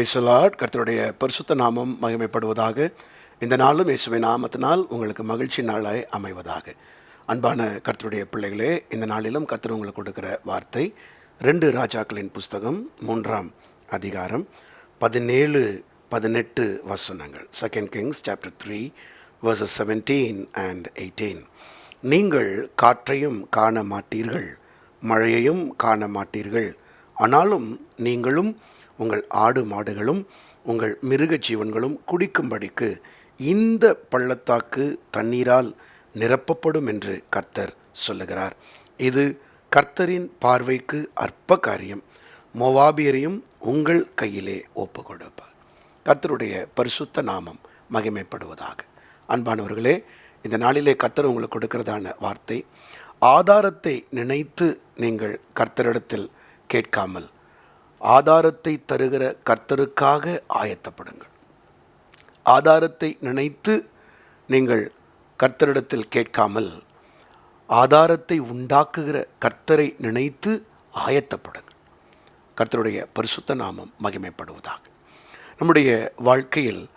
பிரேசலாட் கர்த்தருடைய பரிசுத்த நாமம் மகிமைப்படுவதாக. இந்த நாளும் இயேசுவை நாமத்தினால் உங்களுக்கு மகிழ்ச்சி நாளாய் அமைவதாக. அன்பான கர்த்தருடைய பிள்ளைகளே இந்த நாளிலும் கர்த்தர் உங்களுக்கு கொடுக்கிற வார்த்தை ரெண்டு ராஜாக்களின் புஸ்தகம் மூன்றாம் அதிகாரம் பதினேழு பதினெட்டு வசனங்கள். Second Kings chapter three verses seventeen and eighteen நீங்கள் காற்றையும் காண மாட்டீர்கள் மழையையும் காண மாட்டீர்கள். ஆனாலும் நீங்களும் உங்கள் ஆடு மாடுகளும் உங்கள் மிருக ஜீவன்களும் குடிக்கும்படிக்கு இந்த பள்ளத்தாக்கு தண்ணீரால் நிரப்பப்படும் என்று கர்த்தர் சொல்லுகிறார். இது கர்த்தரின் பார்வைக்கு அற்ப காரியம். மொவாபியரையும் உங்கள் கையிலே ஒப்பு கொடுப்பார் கர்த்தருடைய பரிசுத்த நாமம் மகிமைப்படுவதாக. அன்பானவர்களே இந்த நாளிலே கர்த்தர் உங்களுக்கு கொடுக்கிறதான வார்த்தை ஆதாரத்தை நினைத்து நீங்கள் கர்த்தரிடத்தில் கேட்காமல் ஆதாரத்தை தருகிற கர்த்தருக்காக ஆயத்தப்படுங்கள். ஆதாரத்தை நினைத்து நீங்கள் கர்த்தரிடத்தில் கேட்காமல் ஆதாரத்தை உண்டாக்குகிற கர்த்தரை நினைத்து ஆயத்தப்படுங்கள். கர்த்தருடைய பரிசுத்த நாமம் மகிமைப்படுவதாக. நம்முடைய வாழ்க்கையில்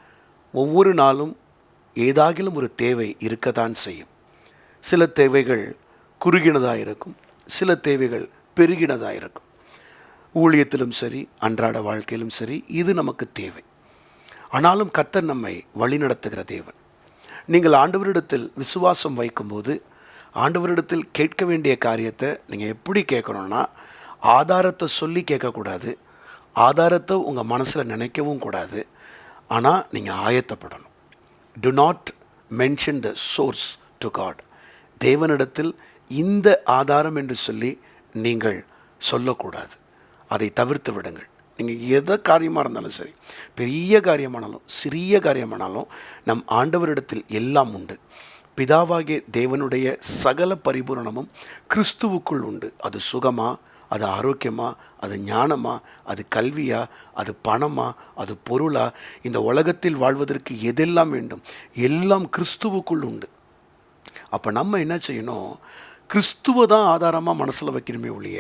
ஒவ்வொரு நாளும் ஏதாகிலும் ஒரு தேவை இருக்கத்தான் செய்யும். சில தேவைகள் குறுகினதாக இருக்கும் சில தேவைகள் பெருகினதாக இருக்கும் ஊழியத்திலும் சரி அன்றாட வாழ்க்கையிலும் சரி இது நமக்கு தேவை. ஆனாலும் கர்த்தர் நம்மை வழிநடத்துகிற தேவன். நீங்கள் ஆண்டவரிடத்தில் விசுவாசம் வைக்கும்போது ஆண்டவரிடத்தில் கேட்க வேண்டிய காரியத்தை நீங்கள் எப்படி கேட்கணும்னா ஆதாரத்தை சொல்லி கேட்கக்கூடாது. ஆதாரத்தை உங்கள் மனசில் நினைக்கவும் கூடாது. ஆனால் நீங்கள் ஆயத்தப்படணும். Do not mention the source to God தேவனிடத்தில் இந்த ஆதாரம் என்று சொல்லி நீங்கள் சொல்லக்கூடாது. அதை தவிர்த்து விடுங்கள். நீங்கள் எதை காரியமாக இருந்தாலும் சரி பெரிய காரியமானாலும் சிறிய காரியமானாலும் நம் ஆண்டவரிடத்தில் எல்லாம் உண்டு. பிதாவாகிய தேவனுடைய சகல பரிபூரணமும் கிறிஸ்துவுக்குள் உண்டு. அது சுகமா அது ஆரோக்கியமா அது ஞானமா அது கல்வியா அது பணமா அது பொருளா? இந்த உலகத்தில் வாழ்வதற்கு எதெல்லாம் வேண்டும்? எல்லாம் கிறிஸ்துவுக்குள் உண்டு. அப்போ நம்ம என்ன செய்யணும்? கிறிஸ்துவ தான் ஆதாரமாக மனசில் வைக்கணுமே ஒழிய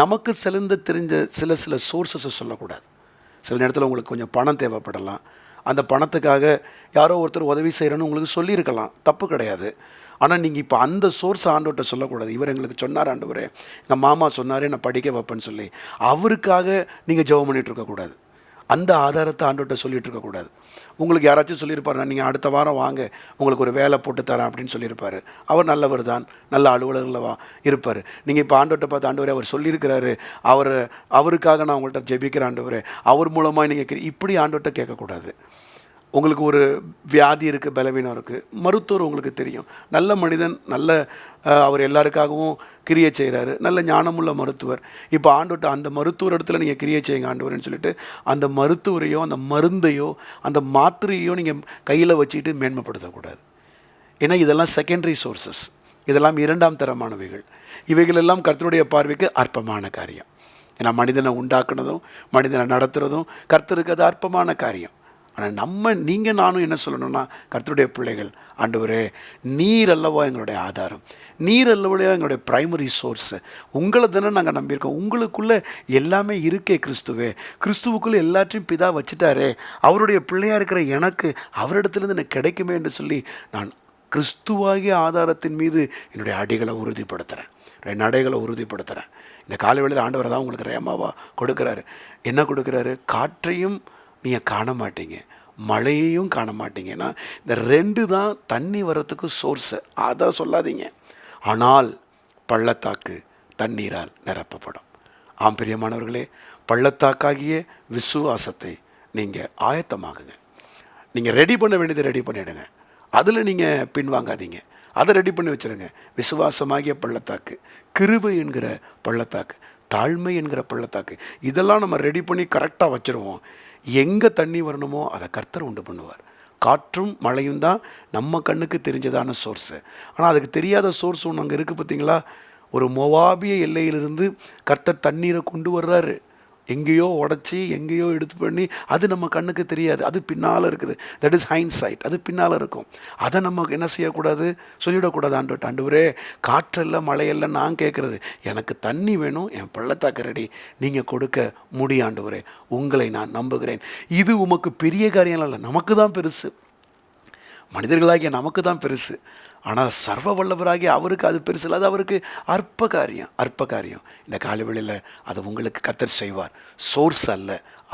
நமக்கு சிறந்த தெரிஞ்ச சில சில சோர்ஸஸை சொல்லக்கூடாது. சில நேரத்தில் உங்களுக்கு கொஞ்சம் பணம் தேவைப்படலாம். அந்த பணத்துக்காக யாரோ ஒருத்தர் உதவி செய்கிறேன்னு உங்களுக்கு சொல்லியிருக்கலாம். தப்பு கிடையாது. ஆனால் நீங்கள் இப்போ அந்த சோர்ஸ் ஆண்டோட்ட சொல்லக்கூடாது. இவர் எங்களுக்கு சொன்னார் ஆண்டவர். எங்கள் மாமா சொன்னாரே நான் படிக்க வைப்பேன்னு சொல்லி. அவருக்காக நீங்கள் ஜெபம் பண்ணிகிட்டு இருக்கக்கூடாது. அந்த ஆதாரத்தை ஆண்டோட்ட சொல்லிட்டு இருக்கக்கூடாது உங்களுக்கு யாராச்சும் சொல்லியிருப்பாரு நீங்கள் அடுத்த வாரம் வாங்க உங்களுக்கு ஒரு வேலை போட்டு தரேன் அப்படின்னு சொல்லியிருப்பார். அவர் நல்லவர் தான் நல்ல அலுவலர்களில் வா இருப்பார். நீங்கள் இப்போ ஆண்டோட்ட பார்த்து ஆண்டவரே அவர் சொல்லியிருக்கிறாரு. அவர் அவருக்காக நான் உங்கள்கிட்ட ஜெபிக்கிற ஆண்டவரே. அவர் மூலமாக நீங்கள் இப்படி ஆண்டோட்ட கேட்கக்கூடாது. உங்களுக்கு ஒரு வியாதி இருக்குது பலவீனம் இருக்குது மருத்துவர் உங்களுக்கு தெரியும். நல்ல மனிதன் நல்ல அவர் எல்லாருக்காகவும் கிரியை செய்கிறாரு நல்ல ஞானமுள்ள மருத்துவர். இப்போ ஆண்டோட்ட அந்த மருத்துவர் இடத்துல நீங்கள் கிரியை செய்யுங்க ஆண்டவர்னு சொல்லிட்டு அந்த மருத்துவரையோ அந்த மருந்தையோ அந்த மாத்திரையோ நீங்கள் கையில் வச்சுக்கிட்டு மேன்மைப்படுத்தக்கூடாது. ஏன்னா இதெல்லாம் செகண்டரி சோர்சஸ் இதெல்லாம் இரண்டாம் தரமானவைகள். இவைகளெல்லாம் கர்த்தருடைய பார்வைக்கு அற்பமான காரியம். ஏன்னா மனிதனை உண்டாக்குனதும் மனிதனை நடத்துகிறதும் கர்த்தருக்கு அது அற்பமான காரியம். ஆனால் நம்ம நீங்கள் நானும் என்ன சொல்லணும்னா கர்த்தருடைய பிள்ளைகள் ஆண்டவரே நீர் அல்லவா எங்களுடைய ஆதாரம். நீர் அல்லவா எங்களுடைய ப்ரைமரி சோர்ஸு உங்களை தானே நாங்கள் நம்பியிருக்கோம். உங்களுக்குள்ளே எல்லாமே இருக்கே கிறிஸ்துவே. கிறிஸ்துவுக்குள்ளே எல்லாத்தையும் பிதா வச்சுட்டாரே. அவருடைய பிள்ளையாக இருக்கிற எனக்கு அவரிடத்துலேருந்து எனக்கு கிடைக்குமே என்று சொல்லி நான் கிறிஸ்துவாகிய ஆதாரத்தின் மீது என்னுடைய அடிகளை உறுதிப்படுத்துகிறேன் என் நடைகளை உறுதிப்படுத்துகிறேன் இந்த காலவேளையில் ஆண்டவர் தான் உங்களுக்கு ரேமாவாக கொடுக்குறாரு. என்ன கொடுக்குறாரு? காற்றையும் நீங்கள் காண மாட்டீங்க மழையையும் காண மாட்டீங்கன்னா இந்த ரெண்டு தான் தண்ணி வரத்துக்கு சோர்ஸு அதை சொல்லாதீங்க. ஆனால் பள்ளத்தாக்கு தண்ணீரால் நிரப்பப்படும். ஆம் பிரியமானவர்களே பள்ளத்தாக்காகிய விசுவாசத்தை நீங்கள் ஆயத்தமாகுங்க நீங்கள் ரெடி பண்ண வேண்டியதை ரெடி பண்ணிவிடுங்க அதில் நீங்கள் பின்வாங்காதீங்க. அதை ரெடி பண்ணி வச்சுருங்க. விசுவாசமாகிய பள்ளத்தாக்கு கிருபை என்கிற பள்ளத்தாக்கு தாழ்மை என்கிற பள்ளத்தாக்கு. இதெல்லாம் நம்ம ரெடி பண்ணி கரெக்டாக வச்சுருவோம். எங்கே தண்ணி வரணுமோ அதை கர்த்தர் உண்டு பண்ணுவார். காற்றும் மழையும் தான் நம்ம கண்ணுக்கு தெரிஞ்சதான சோர்ஸு ஆனால் அதுக்கு தெரியாத சோர்ஸ் ஒன்று அங்கே இருக்குது பார்த்தீங்களா ஒரு மொவாபிய எல்லையிலிருந்து கர்த்தர் தண்ணீரை கொண்டு வர்றாரு. எங்கேயோ உடச்சி எங்கேயோ எடுத்து பண்ணி அது நம்ம கண்ணுக்கு தெரியாது. அது பின்னால் இருக்குது. தட் இஸ் ஹைண்ட் சைட் அது பின்னால் இருக்கும். அதை நம்ம என்ன செய்யக்கூடாது? சொல்லிவிடக்கூடாது ஆண்டு ஆண்டவரே காற்றல்ல மழையல்ல நான் கேட்குறது. எனக்கு தண்ணி வேணும் என் பள்ளத்தாக்கு ரெடி. நீங்கள் கொடுக்க முடியாண்டவரே உங்களை நான் நம்புகிறேன். இது உமக்கு பெரிய காரியம் இல்லை நமக்கு தான் பெருசு. மனிதர்களாகிய நமக்கு தான் பெருசு. ஆனால் சர்வ வல்லவராகி அவருக்கு அது பெருசு அது அவருக்கு அற்ப காரியம் அற்ப காரியம் இந்த காலவெளியில் அது உங்களுக்கு கத்தர் செய்வார். சோர்ஸ் அல்ல.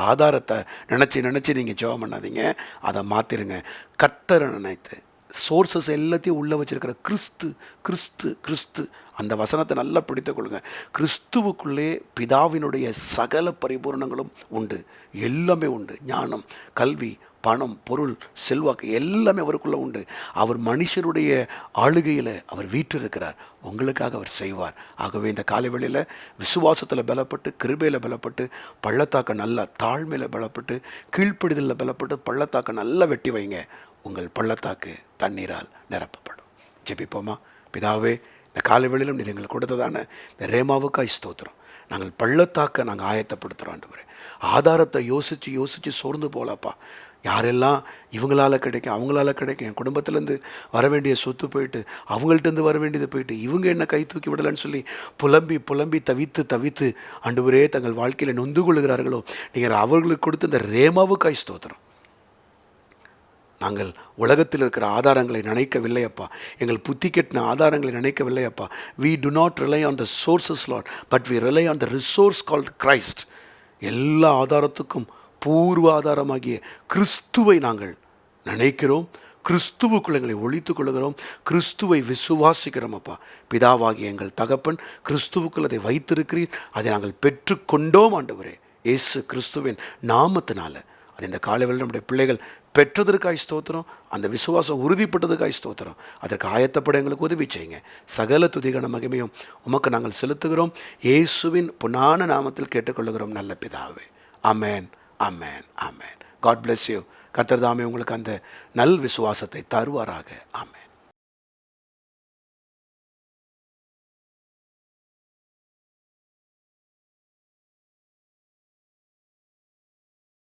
ஆதாரத்தை நினச்சி நினச்சி நீங்கள் ஜெபம் பண்ணாதீங்க. அதை மாற்றிருங்க கத்தரை நினைத்து சோர்சஸ் எல்லாத்தையும் உள்ளே வச்சிருக்கிற கிறிஸ்து கிறிஸ்து கிறிஸ்து அந்த வசனத்தை நல்லா பிடித்து கொள்ளுங்க. கிறிஸ்துவுக்குள்ளே பிதாவினுடைய சகல பரிபூரணங்களும் உண்டு. எல்லாமே உண்டு. ஞானம் கல்வி பணம் பொருள் செல்வாக்கு எல்லாமே அவருக்குள்ளே உண்டு. அவர் மனுஷருடைய ஆளுகையில் அவர் வீற்றிருக்கிறார். உங்களுக்காக அவர் செய்வார். ஆகவே இந்த காலைவெளியில் விசுவாசத்தில் பலப்பட்டு கிருபையில் பலப்பட்டு பள்ளத்தாக்க நல்லா தாழ்மையில் பலப்பட்டு கீழ்ப்பிடிதலில் பலப்பட்டு பள்ளத்தாக்க நல்லா வெட்டி வைங்க. உங்கள் பள்ளத்தாக்கு தண்ணீரால் நிரப்பப்படும். ஜெபிப்போமா? பிதாவே இந்த காலைவெளியிலும் நீர் எங்களுக்கு கொடுத்ததான இந்த ரேமாவுக்காய் ஸ்தோத்திரம். நாங்கள் பள்ளத்தாக்க நாங்கள் ஆயத்தப்படுத்துகிறோம் ஆண்டவரே. ஆதாரத்தை யோசித்து யோசித்து சோர்ந்து போகலப்பா யாரெல்லாம் இவங்களால கிடைக்கும் அவங்களால கிடைக்கும் என் குடும்பத்துலேருந்து வர வேண்டிய சொத்து போயிட்டு அவங்கள்ட்டேருந்து வர வேண்டியது போயிட்டு இவங்க என்ன கை தூக்கி விடலைன்னு சொல்லி புலம்பி புலம்பி தவித்து தவித்து ஆண்டவரே தங்கள் வாழ்க்கையில் நொந்து கொள்கிறார்களோ நீங்கள் அவர்களுக்கு கொடுத்த இந்த ரேமாவுக்காய் ஸ்தோத்திரம். நாங்கள் உலகத்தில் இருக்கிற ஆதாரங்களை நினைக்கவில்லை அப்பா எங்கள் புத்தி கெட்டின ஆதாரங்களை நினைக்கவில்லை அப்பா we do not rely on the sources Lord but we rely on the resource called Christ எல்லா ஆதாரத்துக்கும் பூர்வ ஆதாரமாகிய கிறிஸ்துவை நாங்கள் நினைக்கிறோம். கிறிஸ்துவுக்குள் எங்களை ஒழித்துக் கொள்கிறோம். கிறிஸ்துவை விசுவாசிக்கிறோம் அப்பா பிதாவாகிய எங்கள் தகப்பன் கிறிஸ்துவுக்குள் அதை வைத்திருக்கிறீர். அதை நாங்கள் பெற்றுக்கொண்டோம் ஆண்டவரே. இயேசு கிறிஸ்துவின் நாமத்தினால. அது இந்த காலையில் நம்முடைய பிள்ளைகள் பெற்றதற்காய் ஸ்தோத்திரம் அந்த விசுவாசம் உறுதிப்பட்டதுக்காய் ஸ்தோத்திரம். அதற்கு ஆயத்தப்பட எங்களுக்கு உதவி செய்யுங்க. சகல துதிகன மகிமையும் உமக்கு நாங்கள் செலுத்துகிறோம். இயேசுவின் பொன்னான நாமத்தில் கேட்டுக்கொள்ளுகிறோம் நல்ல பிதாவே. Amen amen amen God bless you கத்தர்தாமே உங்களுக்கு அந்த நல் விசுவாசத்தை தருவாராக. அமேன்